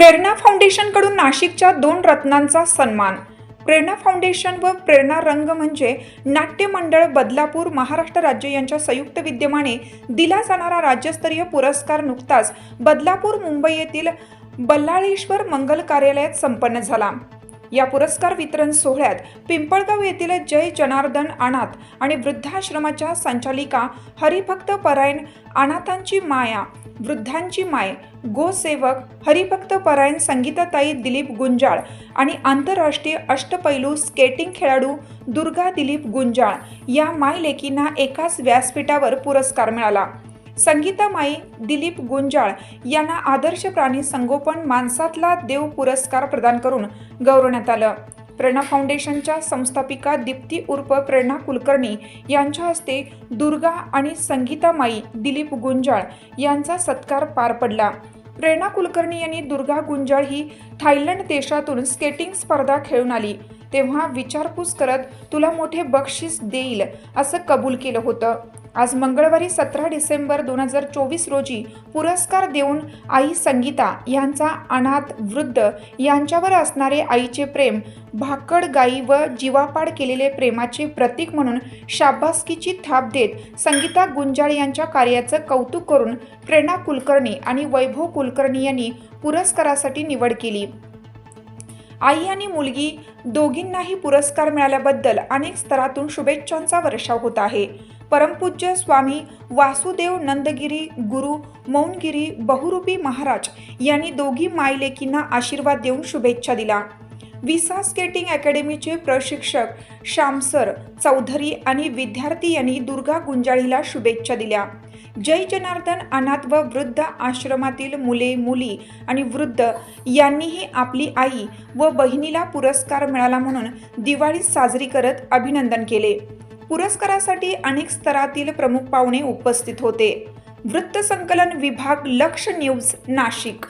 प्रेरणा फाउंडेशनकडून नाशिकच्या दोन रत्नांचा सन्मान. प्रेरणा फाउंडेशन व प्रेरणा रंग म्हणजे नाट्य मंडळ बदलापूर महाराष्ट्र राज्य यांच्या संयुक्त विद्यमाने दिला जाणारा राज्यस्तरीय पुरस्कार नुकताच बदलापूर मुंबई येथील बल्लाळेश्वर मंगल कार्यालयात संपन्न झाला. या पुरस्कार वितरण सोहळ्यात पिंपळगाव येथील जय जनार्दन अनाथ आणि वृद्धाश्रमाच्या संचालिका हरिभक्त परायण अनाथांची माया वृद्धांची माय गोसेवक हरिभक्त परायण संगीताताई दिलीप गुंजाळ आणि आंतरराष्ट्रीय अष्टपैलू स्केटिंग खेळाडू दुर्गा दिलीप गुंजाळ या मायलेकींना एकाच व्यासपीठावर पुरस्कार मिळाला. संगीतामाई दिलीप गुंजाळ यांना आदर्श प्राणी संगोपन माणसातला देव पुरस्कार प्रदान करून गौरवण्यात आलं. प्रेरणा फाउंडेशनच्या संस्थापिका दीप्ती उर्फ प्रेरणा कुलकर्णी यांच्या हस्ते दुर्गा आणि संगीतामाई दिलीप गुंजाळ यांचा सत्कार पार पडला. प्रेरणा कुलकर्णी यांनी दुर्गा गुंजाळ ही थायलंड देशातून स्केटिंग स्पर्धा खेळून आली. तेव्हा विचारपूस करत तुला मोठे बक्षीस देईल असं कबूल केलं होतं. आज मंगळवारी सतरा डिसेंबर दोन हजार चोवीस रोजी पुरस्कार देऊन आई संगीता यांचा अनाथ वृद्ध यांच्यावर असणारे आईचे प्रेम भाकड गाई व जीवापाड केलेले प्रेमाचे प्रतीक म्हणून शाबासकीची थाप देत संगीता गुंजाळ यांच्या कार्याचं कौतुक करून प्रेरणा कुलकर्णी आणि वैभव कुलकर्णी यांनी पुरस्कारासाठी निवड केली. आई आणि मुलगी दोघींनाही पुरस्कार मिळाल्याबद्दल अनेक स्तरातून शुभेच्छांचा वर्षाव होत आहे. परमपूज्य स्वामी वासुदेव नंदगिरी गुरु मौनगिरी बहुरूपी महाराज यांनी दोघी मायलेकींना आशीर्वाद देऊन शुभेच्छा दिला विसा स्केटिंग अकॅडमीचे प्रशिक्षक श्यामसर चौधरी आणि विद्यार्थी यांनी दुर्गा गुंजाळीला शुभेच्छा दिल्या. जय जनार्दन अनाथ व वृद्ध आश्रमातील मुले मुली आणि वृद्ध यांनीही आपली आई व बहिणीला पुरस्कार मिळाला म्हणून दिवाळी साजरी करत अभिनंदन केले. पुरस्कारासाठी अनेक स्तरातील प्रमुख पाहुणे उपस्थित होते. वृत्तसंकलन विभाग लक्ष न्यूज नाशिक.